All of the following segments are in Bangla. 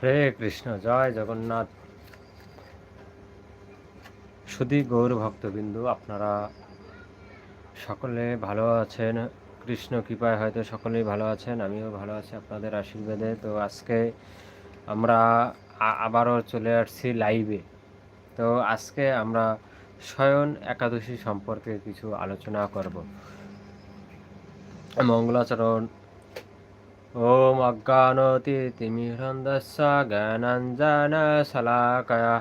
হরে কৃষ্ণ, জয় জগন্নাথ। সুদী গৌর ভক্তবিন্দু, আপনারা সকলে ভালো আছেন? কৃষ্ণ কৃপায় হয়তো সকলেই ভালো আছেন, আমিও ভালো আছি আপনাদের আশীর্বাদে। তো আজকে আমরা আবারও চলে আসছি লাইভে তো আজকে আমরা স্বয়ন একাদশী সম্পর্কে কিছু আলোচনা করব। মঙ্গলাচরণ ॐ अज्ञानतिमिरन्दस्य ज्ञानाञ्जनशलाकया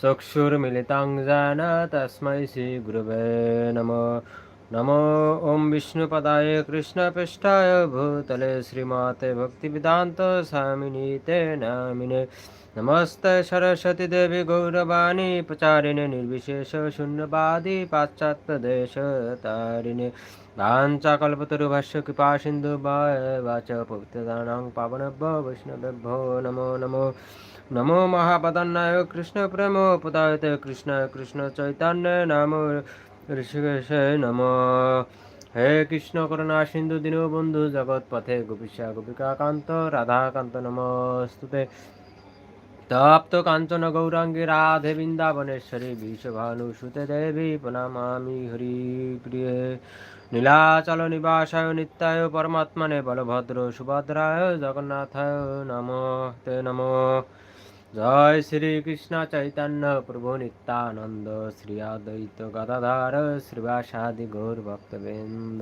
चक्षुर्मिलितं येन तस्मै श्रीगुरुवे नमो नमो ॐ विष्णुपदाय कृष्णपृष्ठाय भूतले श्रीमाते भक्तिवेदान्तस्वामिनीते नामिने नमस्ते सरस्वती देवी गौरवाणी प्रचारिणे निर्विशेषशून्यवादी पाश्चात्यदेशतारिणे वाञ्छाकल्पतरुभस्य कृपा सिन्धु वाच पवित्रदानां पावनभ्यो वैष्णवेभ्यो नमो नमो नमो महापदन्नाय कृष्णप्रेमो पुदायते कृष्णाय कृष्णचैतन्य नाम ঋষিকেশ নমো হে কৃষ্ণ করুণা সিন্ধু দীনবন্ধু জগৎপথে গোপিকা গোপিকা কান্ত রাধাকান্ত নমস্তুতে তপ্ত কাঞ্চন গৌরাঙ্গী রাধে বৃন্দাবনেশ্বরী বিশ্বভানুসুতে দেবী প্রণামামি হরি প্রিয়ে নীলাচল নিবাসায় নিত্যায় পরমাত্মনে বলভদ্র সুভদ্রায় জগন্নাথায় নমস্তে নমো। জয় শ্রী কৃষ্ণ চৈতন্য প্রভু নিত্যানন্দ শ্রী অদ্বৈত গদাধর শ্রীবাসাদি গৌর ভক্তবৃন্দ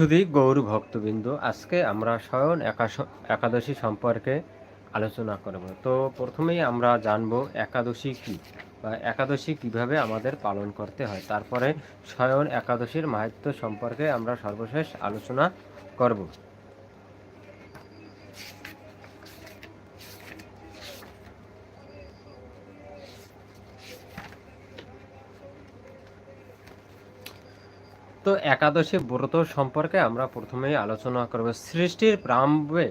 সুদী গৌর ভক্তবৃন্দ, আজকে আমরা স্বয়ন একাদশী সম্পর্কে আলোচনা করব। তো প্রথমেই আমরা জানব একাদশী কি বা একাদশী কীভাবে আমাদের পালন করতে হয়। তারপরে স্বয়ন একাদশীর মাহাত্ম সম্পর্কে আমরা সর্বশেষ আলোচনা করব। তো একাদশী ব্রত সম্পর্কে আমরা প্রথমেই আলোচনা করব। সৃষ্টির প্রারম্ভে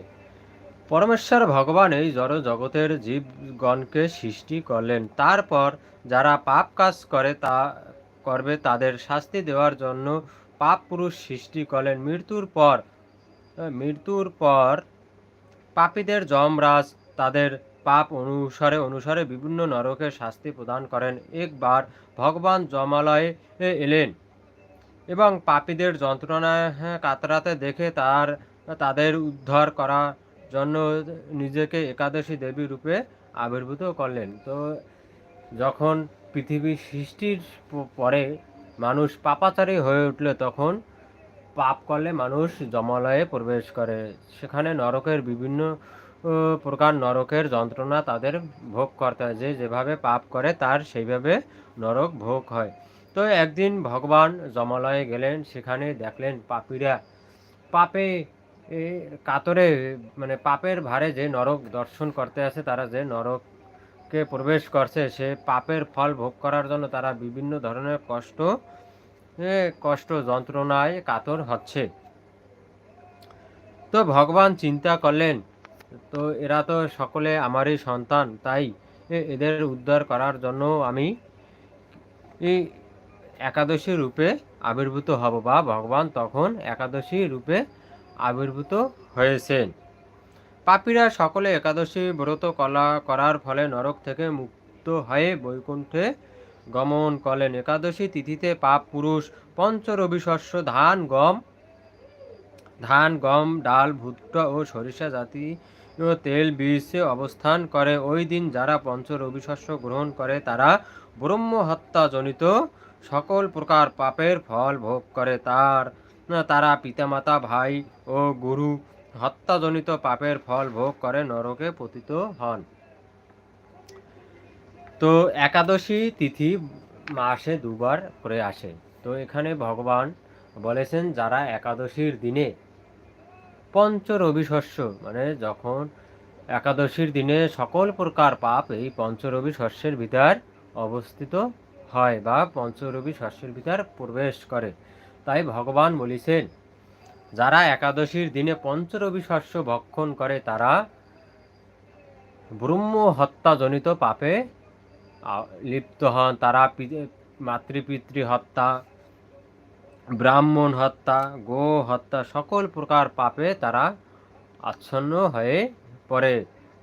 পরমেশ্বর ভগবান এই জড় জগতের জীবগণকে সৃষ্টি করলেন। তারপর যারা পাপ কাজ করে তা করবে, তাদের শাস্তি দেওয়ার জন্য পাপ পুরুষ সৃষ্টি করলেন। মৃত্যুর পর মৃত্যুর পর পাপীদের যমরাজ তাদের পাপ অনুসারে অনুসারে বিভিন্ন নরকে শাস্তি প্রদান করেন। একবার ভগবান যমালয়ে এলেন। এবং পাপীদের যন্ত্রণায় হ্যাঁ, কাতরাতে দেখে তার তাদের উদ্ধার করার জন্য নিজেকে একাদশী দেবী রূপে আবির্ভূত করলেন। তো যখন পৃথিবী সৃষ্টির পরে মানুষ পাপাচারী হয়ে উঠল তখন পাপ করলে মানুষ জমালয়ে প্রবেশ করে। সেখানে নরকের বিভিন্ন প্রকার নরকের যন্ত্রণা তাদের ভোগ করতে হয়। যে যেভাবে পাপ করে তার সেইভাবে নরক ভোগ হয়। তো একদিন ভগবান জমালয়ে গেলেন, সেখানে দেখলেন পাপীরা। পাপে কাতরে মানে পাপের ভারে যে নরক দর্শন করতে আসে, তারা যে নরককে প্রবেশ করছে, সে পাপের ফল ভোগ করার জন্য তারা বিভিন্ন ধরনের কষ্ট কষ্ট যন্ত্রণায় কাতর হচ্ছে। তো ভগবান চিন্তা করলেন, তো এরা তো সকলে আমারই সন্তান, তাই এদের উদ্ধার করার জন্য আমি একাদশী রূপে আবির্ভূত হব বা ভগবান তখন একাদশী রূপে আবির্ভূত হয়েছেন। পাপীরা সকলে একাদশী ব্রত কলা করার ফলে নরক থেকে মুক্ত হয়ে বৈকুণ্ঠে গমন করলেন। একাদশী তিথিতে পাপ পুরুষ পঞ্চরবি শস্য ধান, গম ধান, গম, ডাল, ভুট্টা ও সরিষা জাতীয় তেল বীজে অবস্থান করে। ওই দিন যারা পঞ্চরবি শস্য গ্রহণ করে তারা ব্রহ্ম হত্যাজনিত সকল প্রকার পাপের ফল ভোগ করে তার। তারা পিতামাতা, ভাই ও গুরু, হত্যাজনিত পাপের ফল ভোগ করে, নরকে পতিত হন। তো একাদশী তিথি মাসে দুবার করে আসে। তো এখানে ভগবান বলেছেন, যারা একাদশীর দিনে পঞ্চ শস্য মানে যখন একাদশীর দিনে সকল প্রকার পাপ এই পঞ্চরবি শস্যের ভিতর অবস্থিত হয় বা পঞ্চরবি শস্যের ভিতর প্রবেশ করে। তাই ভগবান বলেছেন, যারা একাদশীর দিনে পঞ্চরবি শস্য ভক্ষণ করে, তারা ব্রহ্ম হত্যাজনিত পাপে লিপ্ত হন। তারা মাতৃপিতৃ হত্যা, ব্রাহ্মণ হত্যা, গো হত্যা, সকল প্রকার পাপে তারা আচ্ছন্ন হয়ে পড়ে।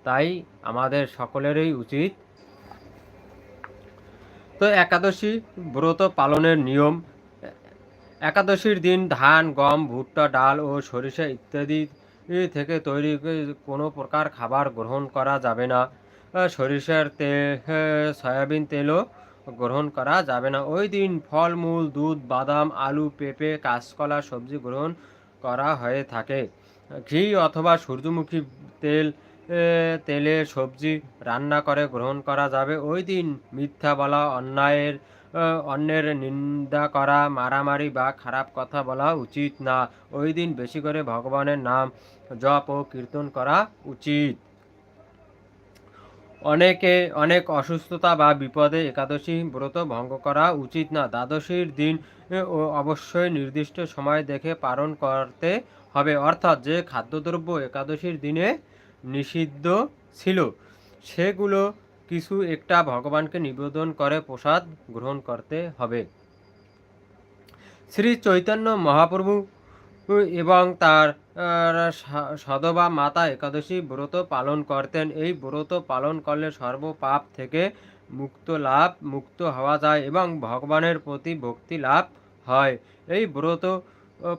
তাই আমাদের সকলেরই উচিত তো একাদশী ব্রত পালনের নিয়ম, একাদশীর দিন ধান, গম, ভুট্টা, ডাল ও সরিষা ইত্যাদি থেকে তৈরি কোনো প্রকার খাবার গ্রহণ করা যাবে না। সরিষার তেল সয়াবিন তেলও গ্রহণ করা যাবে না। ওই দিন ফলমূল, দুধ, বাদাম, আলু, পেঁপে, কাঁচকলা, সবজি গ্রহণ করা হয়ে থাকে। ঘি অথবা সূর্যমুখী তেল তেলে সবজি রান্না করে, গ্রহণ করা যাবে। ওই দিন মিথ্যা বলা, অন্যায়ের অন্যের নিন্দা করা, মারামারি বা খারাপ কথা বলা উচিত না। ওই দিন বেশি করে ভগবানের নাম জপ ও কীর্তন করা উচিত। অনেকে, অনেক অসুস্থতা বা বিপদে একাদশী ব্রত ভঙ্গ করা উচিত না। দ্বাদশীর দিন অবশ্যই নির্দিষ্ট সময় দেখে পালন করতে হবে। অর্থাৎ যে খাদ্যদ্রব্য একাদশীর দিনে নিষিদ্ধ ছিল। সেগুলো কিছু একটা ভগবানকে নিবেদন করে, প্রসাদ গ্রহণ করতে হবে। শ্রী চৈতন্য মহাপ্রভু এবং তার সদবা মাতা একাদশী ব্রত পালন করতেন। এই ব্রত পালন করলে সর্বপাপ থেকে মুক্ত লাভ, মুক্ত হওয়া যায় এবং ভগবানের প্রতি ভক্তি লাভ হয়। এই ব্রত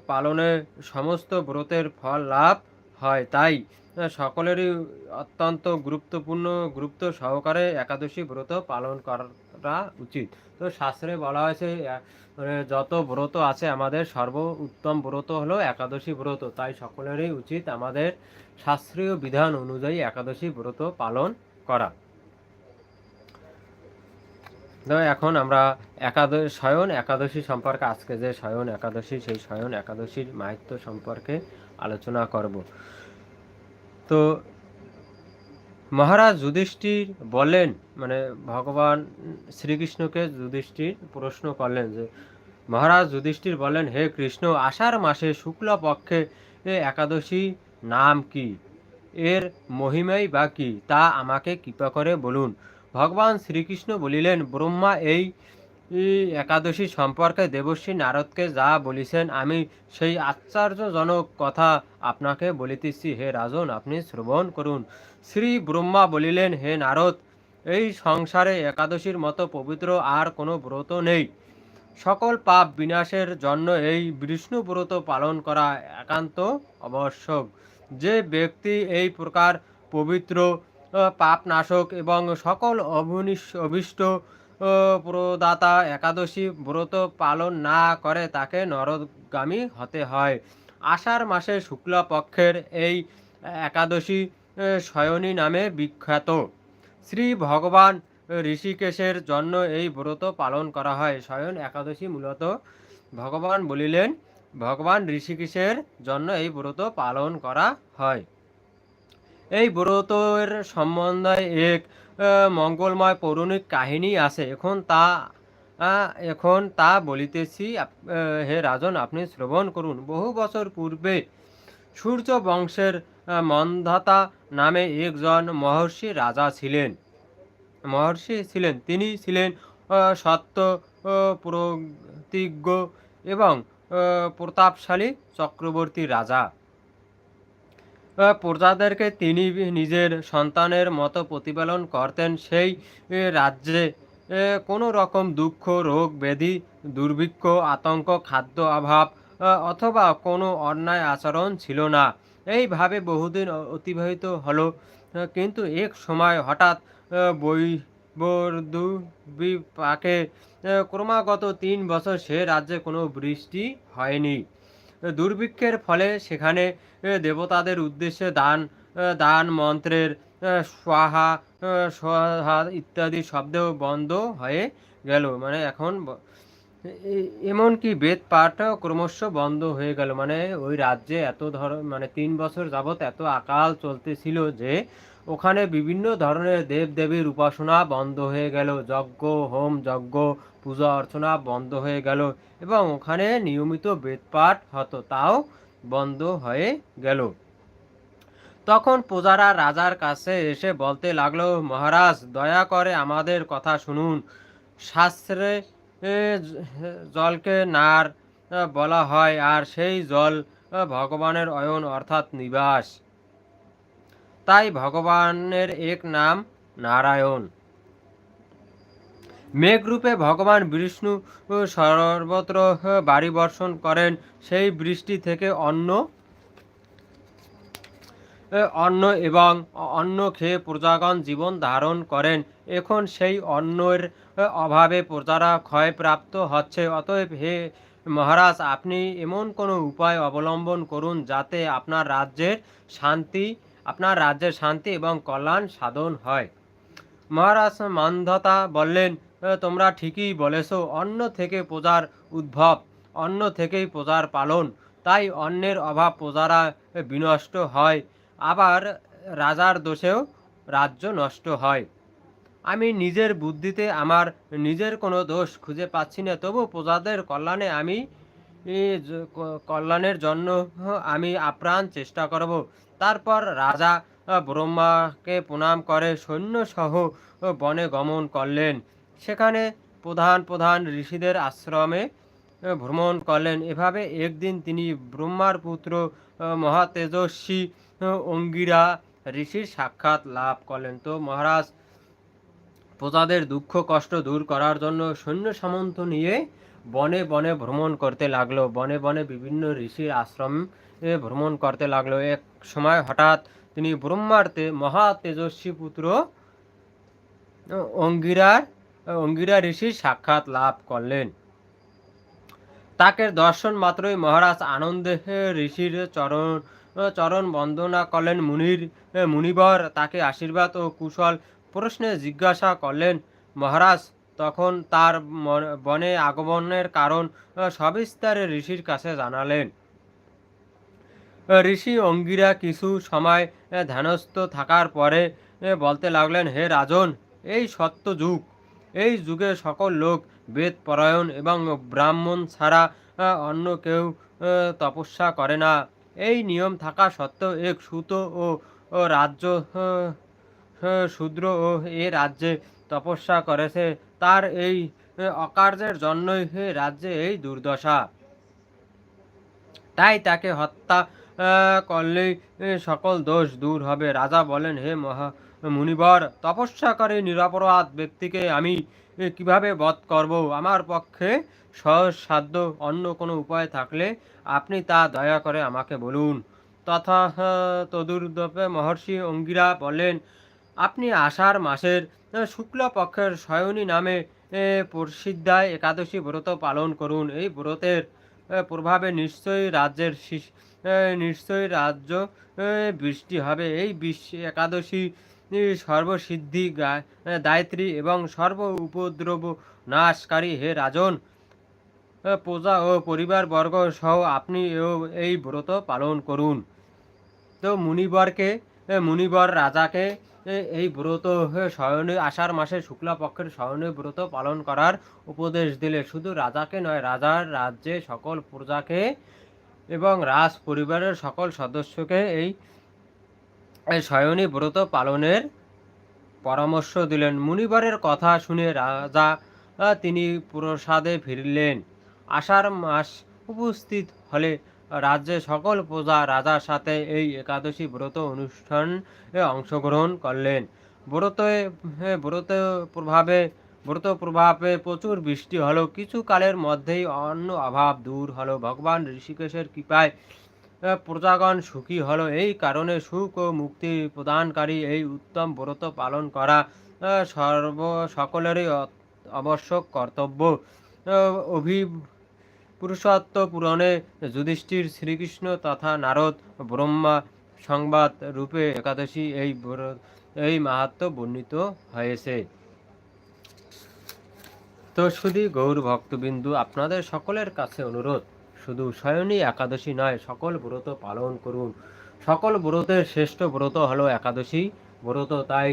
পালনে সমস্ত ব্রতের ফল লাভ হয়, তাই সকলেরই অত্যন্ত গুরুত্বপূর্ণ, গুরুত্ব সহকারে একাদশী ব্রত পালন করা উচিত। তো শাস্ত্রে বলা হয়েছে মানে যত ব্রত আছে আমাদের সর্ব উত্তম ব্রত হলো একাদশী ব্রত। তাই সকলেরই উচিত আমাদের শাস্ত্রীয় বিধান অনুযায়ী একাদশী ব্রত পালন করা। তো এখন আমরা একাদশ শয়ন একাদশী সম্পর্কে, আজকে যে শয়ন একাদশী, সেই শয়ন একাদশীর মাহাত্ম সম্পর্কে আলোচনা করব। তো মহারাজ যুধিষ্ঠির বলেন মানে ভগবান শ্রীকৃষ্ণকে যুধিষ্ঠির প্রশ্ন করলেন যে, মহারাজ যুধিষ্ঠির বলেন, হে কৃষ্ণ, আষাঢ় মাসে শুক্ল পক্ষে একাদশী নাম কি? এর মহিমাই বা কি? তা আমাকে কৃপা করে বলুন। ভগবান শ্রীকৃষ্ণ বলিলেন, ব্রহ্মা এই একাদশী সম্পর্কে দেবশ্রী নারদকে যা বলিছেন, আমি সেই আশ্চর্যজনক কথা আপনাকে বলিতেছি। হে রাজন, আপনি শ্রবণ করুন। শ্রী ব্রহ্মা বলিলেন, হে নারদ, এই সংসারে একাদশীর মতো পবিত্র আর কোনো ব্রত নেই। সকল পাপ বিনাশের জন্য এই বিষ্ণু ব্রত পালন করা একান্ত আবশ্যক। যে ব্যক্তি এই প্রকার পবিত্র পাপনাশক এবং সকল অভিষ্ট প্রদাতা একাদশী ব্রত পালন না করে তাকে নরগামী হতে হয়। আষাঢ় মাসে শুক্লপক্ষের এই একাদশী শয়নী নামে বিখ্যাত। শ্রী ভগবান ঋষিকেশের জন্য এই ব্রত পালন করা হয়। শয়ন একাদশী মূলত ভগবান বলিলেন, ভগবান ঋষিকেশের জন্য এই ব্রত পালন করা হয়। এই ব্রতের সম্বন্ধে এক মঙ্গলময় পৌরাণিক কাহিনী আছে। এখন তা এখন তা বলিতেছি হে রাজন, আপনি শ্রবণ করুন। বহু বছর পূর্বে সূর্য বংশের মন্ধাতা নামে একজন মহর্ষি রাজা ছিলেন। মহর্ষি ছিলেন। তিনি ছিলেন সত্য প্রতিজ্ঞ এবং প্রতাপশালী চক্রবর্তী রাজা। প্রজাদেরকে তিনি নিজের সন্তানের মতো প্রতিপালন করতেন সেই রাজ্যে কোনো রকম দুঃখ, রোগ, ব্যাধি, দুর্ভিক্ষ, আতঙ্ক, খাদ্য অভাব অথবা কোনো অন্যায় আচরণ ছিল না। এইভাবে বহুদিন অতিবাহিত হলো। কিন্তু এক সময় হঠাৎ বই বিপাকে ক্রমাগত তিন বছর সে রাজ্যে কোনো বৃষ্টি হয়নি। দুর্ভিক্ষের ফলে সেখানে দেবতাদের উদ্দেশ্যে দান দান মন্ত্রের স্বাহা সোহা ইত্যাদি শব্দ বন্ধ হয়ে গেল। মানে এখন এমনকি বেদ পাঠও ক্রমশ বন্ধ হয়ে গেল। মানে ওই রাজ্যে এত ধর মানে তিন বছর যাবৎ এত আকাল চলতেছিল যে ওখানে বিভিন্ন ধরনের দেব দেবীর উপাসনা বন্ধ হয়ে গেল। যজ্ঞ, হোম যজ্ঞ, পূজা অর্চনা বন্ধ হয়ে গেল এবং ওখানে নিয়মিত বেদপাঠ হতো, তাও বন্ধ হয়ে গেল। তখন প্রজারা রাজার কাছে এসে বলতে লাগল, মহারাজ, দয়া করে আমাদের কথা শুনুন। শাস্ত্রে জলকে নার, বলা হয়, আর সেই জল, ভগবানের অয়ন অর্থাৎ নিবাস। তাই ভগবানের এক নাম নারায়ণ। মেঘরূপে ভগবান বিষ্ণু সর্বত্র বাড়ি বর্ষণ করেন, সেই বৃষ্টি থেকে অন্ন অন্ন এবং অন্ন খেয়ে প্রজাগণ জীবন ধারণ করেন। এখন সেই অন্নের অভাবে প্রজারা ক্ষয়প্রাপ্ত হচ্ছে। অতএব হে মহারাজ, আপনি এমন কোনো উপায় অবলম্বন করুন যাতে আপনার রাজ্যের শান্তি আপনার রাজ্যের শান্তি এবং কল্যাণ সাধন হয়। মহারাজ মানধতা বললেন তোমরা ঠিকই বলেছ অন্য থেকে প্রজার উদ্ভব অন্য থেকেই প্রজার পালন, তাই অন্যের অভাব প্রজারা বিনষ্ট হয়, আবার রাজার দোষেও রাজ্য নষ্ট হয়। আমি নিজের বুদ্ধিতে আমার নিজের কোনো দোষ খুঁজে পাচ্ছি না, তবু প্রজাদের কল্যাণে আমি কল্যাণের জন্য আমি আপ্রাণ চেষ্টা করব। তারপর রাজা ব্রহ্মাকে প্রণাম করে সৈন্যসহ বনে গমন করলেন। সেখানে প্রধান প্রধান ঋষিদের আশ্রমে ভ্রমণ করলেন। এভাবে একদিন তিনি ব্রহ্মার পুত্র মহাতেজস্বী অঙ্গিরা ঋষির সাক্ষাৎ লাভ করলেন। তো মহারাজ, প্রজাদের দুঃখ, কষ্ট দূর করার জন্য সৈন্য সামন্ত নিয়ে বনে বনে ভ্রমণ করতে লাগল। বনে বনে বিভিন্ন ঋষির আশ্রম ভ্রমণ করতে লাগল। এক সময় হঠাৎ তিনি ব্রহ্মার তে মহা তেজস্বী পুত্র অঙ্গিরার অঙ্গিরা ঋষির সাক্ষাৎ লাভ করলেন। তাকে দর্শন মাত্রই মহারাজ আনন্দে ঋষির চরণ চরণ বন্দনা করলেন। মুনির মুনিবর তাকে আশীর্বাদ ও কুশল প্রশ্নে জিজ্ঞাসা করলেন, মহারাজ, তখন তার বনে আগমনের কারণ সবিস্তারে ঋষির কাছে জানালেন। ঋষি অঙ্গিরা কিছু সময় ধ্যানস্থ থাকার পরে বলতে লাগলেন, হে রাজন, এই সত্য যুগ, এই যুগে সকল লোক বেদ পরায়ণ এবং ব্রাহ্মণ ছাড়া অন্য কেউ তপস্যা করে না। এই নিয়ম থাকা সত্ত্বেও এক সুত ও রাজ্য শূদ্র ও এ রাজ্যে তপস্যা করেছে। তার এই অকার্যের জন্যই রাজ্যে এই দুর্দশা। তাই তাকে হত্যা করলেই সকল দোষ দূর হবে। রাজা বলেন হে মহা মুনিবর তপস্যা করে নিরপরাধ ব্যক্তিকে আমি কীভাবে বধ করব? আমার পক্ষে সহজ সাধ্য অন্য কোনো উপায় থাকলে আপনি তা দয়া করে আমাকে বলুন। তথা তদুর্দপে মহর্ষি অঙ্গিরা বলেন আপনি আষাঢ় মাসের আহ, শুক্ল পক্ষের শয়নী নামে প্রসিদ্ধায় একাদশী ব্রত পালন করুন। এই ব্রতের প্রভাবে নিশ্চয়ই রাজ্যের নিশ্চয়ই রাজ্য বৃষ্টি হবে। এই বিশ্ব একাদশী সর্বসিদ্ধি দায়িত্রী এবং সর্ব উপদ্রব নাশকারী। হে রাজন প্রজা ও পরিবারবর্গ সহ আপনি এই ব্রত পালন করুন। তো মুনিবরকে মুনিবর রাজাকে এই ব্রত শয়নে আষাঢ় মাসে শুক্লা পক্ষের শয়নে ব্রত পালন করার উপদেশ দিলে শুধু রাজাকে নয়, রাজার রাজ্যে সকল প্রজাকে এবং রাজ পরিবারের সকল সদস্যকে এই এই শয়নী ব্রত পালনের পরামর্শ দিলেন। মুনিবারের কথা শুনে রাজা তিনি প্রসাদে ফিরলেন। আষাঢ় মাস উপস্থিত হলে রাজ্যে সকল প্রজা রাজার সাথে এই একাদশী ব্রত অনুষ্ঠান অংশগ্রহণ করলেন। ব্রতে ব্রত প্রভাবে ব্রত প্রভাবে প্রচুর বৃষ্টি হলো। কিছু কালের মধ্যেই অন্য অভাব দূর হলো। ভগবান ঋষিকেশের কৃপায় প্রজাগণ সুখী হলো। এই কারণে সুখ ও মুক্তি প্রদানকারী এই উত্তম ব্রত পালন করা সর্ব সকলেরই আবশ্যক কর্তব্য। অভি পুরুষত্ব পুরাণে যুধিষ্ঠির শ্রীকৃষ্ণ তথা নারদ ব্রহ্মা সংবাদ রূপে একাদশী এই এই মাহাত্ম বর্ণিত হয়েছে। তো শুধু গৌর ভক্তবিন্দু, আপনাদের সকলের কাছে অনুরোধ, শুধু শয়নী একাদশী নয়, সকল ব্রত পালন করুন। সকল ব্রতের শ্রেষ্ঠ ব্রত হলো একাদশী। ব্রত তাই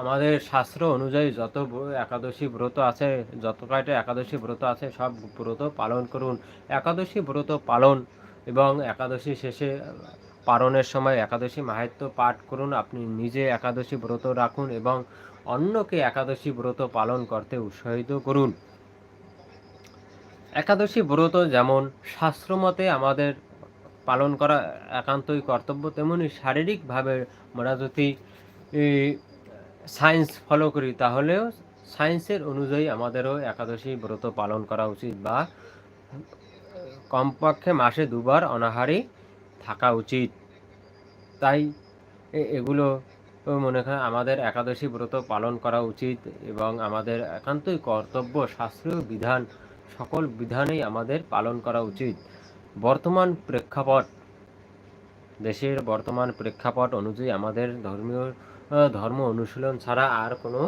আমাদের শাস্ত্র অনুযায়ী যত একাদশী ব্রত আছে, যত কয়টা একাদশী ব্রত আছে, সব ব্রত পালন করুন। একাদশী ব্রত পালন এবং একাদশী শেষে পালনের সময় একাদশী মাহাত্ম্য পাঠ করুন। আপনি নিজে একাদশী ব্রত রাখুন এবং অন্যকে একাদশী ব্রত পালন করতে উৎসাহিত করুন। একাদশী ব্রত যেমন শাস্ত্রমতে আমাদের পালন করা একান্তই কর্তব্য, তেমনি শারীরিকভাবে আমরা যদি সায়েন্স ফলো করি, তাহলেও সায়েন্সের অনুযায়ী আমাদেরও একাদশী ব্রত পালন করা উচিত বা কমপক্ষে মাসে দুবার অনাহারে থাকা উচিত। তাই এগুলো মনে হয় আমাদের একাদশী ব্রত পালন করা উচিত এবং আমাদের একান্তই কর্তব্য, শাস্ত্রীয় বিধান, সকল বিধানেই আমাদের পালন করা উচিত। বর্তমান প্রেক্ষাপট, দেশের বর্তমান প্রেক্ষাপট অনুযায়ী আমাদের ধর্মীয় ধর্ম অনুশীলন ছাড়া আর কোনো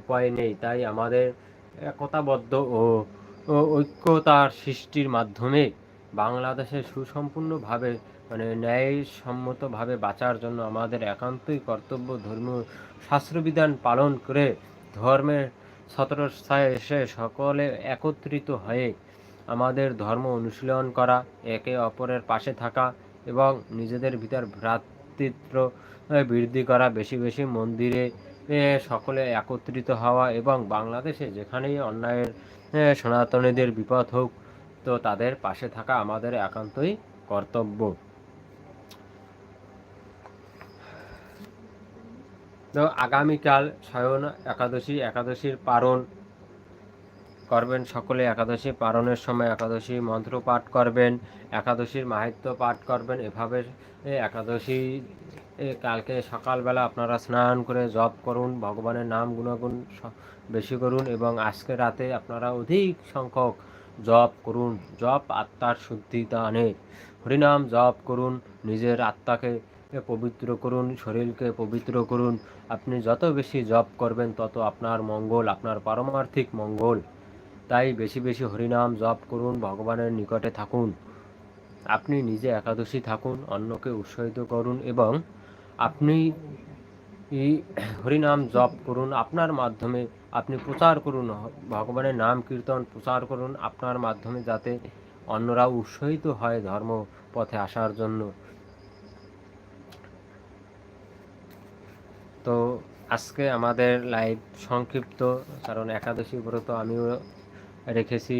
উপায় নেই। তাই আমাদের একতাবদ্ধ ও ঐক্যতার সৃষ্টির মাধ্যমে বাংলাদেশে সুসম্পূর্ণভাবে মানে ন্যায়সম্মতভাবে বাঁচার জন্য আমাদের একান্তই কর্তব্য ধর্মীয় শাস্ত্রবিধান পালন করে ধর্মের ছত্রছায় এসে সকলে একত্রিত হয়ে আমাদের ধর্ম অনুশীলন করা, একে অপরের পাশে থাকা এবং নিজেদের ভিতর ভ্রাতৃত্ব বৃদ্ধি করা, বেশি বেশি মন্দিরে সকলে একত্রিত হওয়া এবং বাংলাদেশে যেখানেই অন্যায়ের সনাতনীদের বিপদ হোক, তো তাদের পাশে থাকা আমাদের একান্তই কর্তব্য। তো আগামীকাল শয়ন একাদশী, একাদশীর পারণ করবেন সকলে। একাদশী পারণের সময় একাদশী মন্ত্র পাঠ করবেন, একাদশীর মাহাত্ম্য পাঠ করবেন। এভাবে একাদশী কালকে সকালবেলা আপনারা স্নান করে জপ করুন, ভগবানের নাম গুণগুণ বেশি করুন এবং আজকে রাতে আপনারা অধিক সংখ্যক জপ করুন। জপ আত্মার শুদ্ধিতা আনে হরিনাম জপ করুন, নিজের আত্মাকে পবিত্র করুন, শরীরকে পবিত্র করুন। আপনি যত বেশি জপ করবেন, তত আপনার মঙ্গল, আপনার পারমার্থিক মঙ্গল। তাই বেশি বেশি হরিনাম জপ করুন, ভগবানের নিকটে থাকুন। আপনি নিজে একাদশী থাকুন, অন্যকে উৎসাহিত করুন এবং আপনি হরিনাম জপ করুন, আপনার মাধ্যমে আপনি প্রচার করুন, ভগবানের নাম কীর্তন প্রচার করুন, আপনার মাধ্যমে যাতে অন্যরা উৎসাহিত হয় ধর্ম পথে আসার জন্য। তো আজকে আমাদের লাইভ সংক্ষিপ্ত, কারণ একাদশী ব্রত আমিও রেখেছি,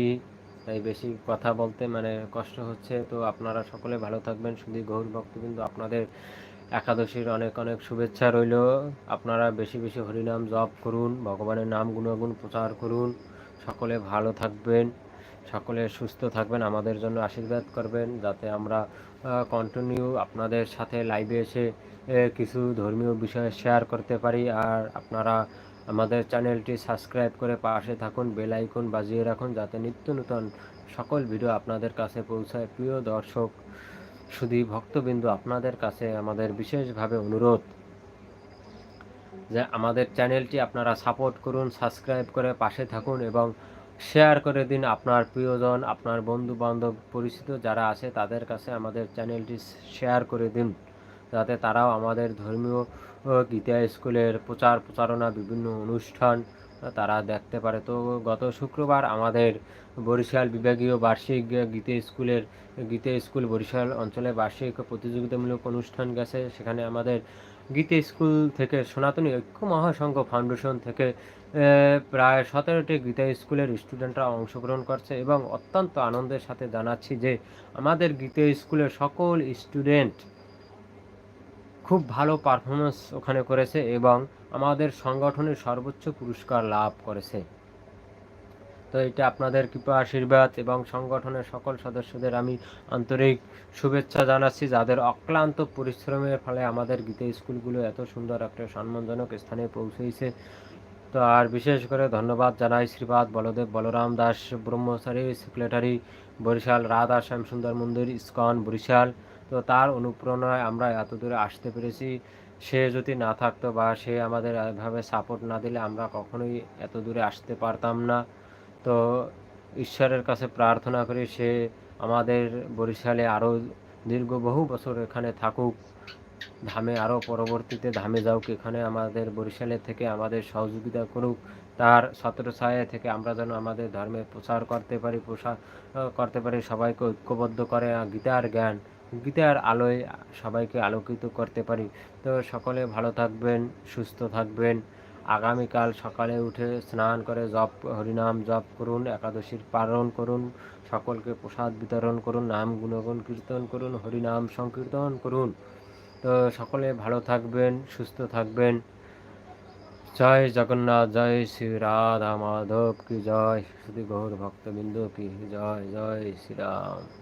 তাই বেশি কথা বলতে মানে কষ্ট হচ্ছে। তো আপনারা সকলে ভালো থাকবেন, শুধু গৌর ভক্তবিন্দু, আপনাদের একাদশীর অনেক অনেক শুভেচ্ছা রইল। আপনারা বেশি বেশি হরিনাম জপ করুন, ভগবানের নাম গুণগুণ প্রচার করুন। সকলে ভালো থাকবেন, সকলে সুস্থ থাকবেন, আমাদের জন্য আশীর্বাদ করবেন, যাতে আমরা কন্টিনিউ আপনাদের সাথে লাইভে এসে কিছু ধর্মীয় বিষয় শেয়ার করতে পারি। আর আপনারা আমাদের চ্যানেলটি সাবস্ক্রাইব করে পাশে থাকুন বেল আইকন বাজিয়ে রাখুন, যাতে নিত্য নূতন সকল ভিডিও আপনাদের কাছে পৌঁছায়। প্রিয় দর্শক শুধু ভক্তবিন্দু, আপনাদের কাছে আমাদের বিশেষভাবে অনুরোধ যে আমাদের চ্যানেলটি আপনারা সাপোর্ট করুন, সাবস্ক্রাইব করে পাশে থাকুন এবং শেয়ার করে দিন আপনার প্রিয়জন, আপনার বন্ধু বান্ধব পরিচিত যারা আছে তাদের কাছে আমাদের চ্যানেলটি শেয়ার করে দিন। যাতে তারাও আমাদের ধর্মীয় গীতা স্কুলের প্রচার প্রচারণা বিভিন্ন অনুষ্ঠান তারা দেখতে পারে। তো গত শুক্রবার আমাদের বরিশাল বিভাগীয় বার্ষিক গীতে স্কুলের, গীতে স্কুল বরিশাল অঞ্চলে বার্ষিক প্রতিযোগিতামূলক অনুষ্ঠান গেছে। সেখানে আমাদের গীতে স্কুল থেকে সনাতনী ঐক্য মহাসংঘ ফাউন্ডেশন থেকে প্রায় সতেরোটি গীতা স্কুলের স্টুডেন্টরা অংশগ্রহণ করছে এবং অত্যন্ত আনন্দের সাথে জানাচ্ছি যে আমাদের গীতা স্কুলের সকল স্টুডেন্ট খুব ভালো পারফরমেন্স ওখানে করেছে এবং আমাদের সংগঠনের সর্বোচ্চ পুরস্কার লাভ করেছে। তো এটা আপনাদের কৃপা আশীর্বাদ এবং সংগঠনের সকল সদস্যদের আমি আন্তরিক শুভেচ্ছা জানাচ্ছি, যাদের অক্লান্ত পরিশ্রমের ফলে আমাদের গীতা স্কুলগুলো এত সুন্দর একটা সম্মানজনক স্থানে পৌঁছেছে তো আর বিশেষ করে ধন্যবাদ জানাই শ্রীপাদ বলদেব বলরাম দাস, ব্রহ্মচারী, সেক্রেটারি, বরিশাল রাধা শ্যাম সুন্দর মন্দির, ইস্কন, বরিশাল। তো তার অনুপ্রেরণায় আমরা এত দূরে আসতে পেরেছি। সে যদি না থাকতো বা সে আমাদের এভাবে সাপোর্ট না দিলে আমরা কখনোই এত দূরে আসতে পারতাম না। তো ঈশ্বরের কাছে প্রার্থনা করি সে আমাদের বরিশালে আরও দীর্ঘ বহু বছর এখানে থাকুক। ধামে আরও পরবর্তীতে ধামে যাওক এখানে আমাদের বরিশালে থেকে আমাদের সহযোগিতা করুক। তার ছত্রছায়া থেকে আমরা যেন আমাদের ধর্মে প্রচার করতে পারি, প্রসার করতে পারি, সবাইকে ঐক্যবদ্ধ করে, গীতার জ্ঞান। গীতার আলোয় সবাইকে আলোকিত করতে পারি। তো সকলে ভালো থাকবেন, সুস্থ থাকবেন। আগামীকাল সকালে উঠে স্নান করে জপ, হরিনাম জপ করুন, একাদশীর পালন করুন, সকলকে প্রসাদ বিতরণ করুন, নাম গুণগুণ কীর্তন করুন, হরিনাম সংকীর্তন করুন। তো সকলে ভালো থাকবেন, সুস্থ থাকবেন। জয় জগন্নাথ, জয় শ্রী রাধা মাধব কি জয়? শ্রী গৌর ভক্তবৃন্দ কি জয়? জয় শ্রীরাম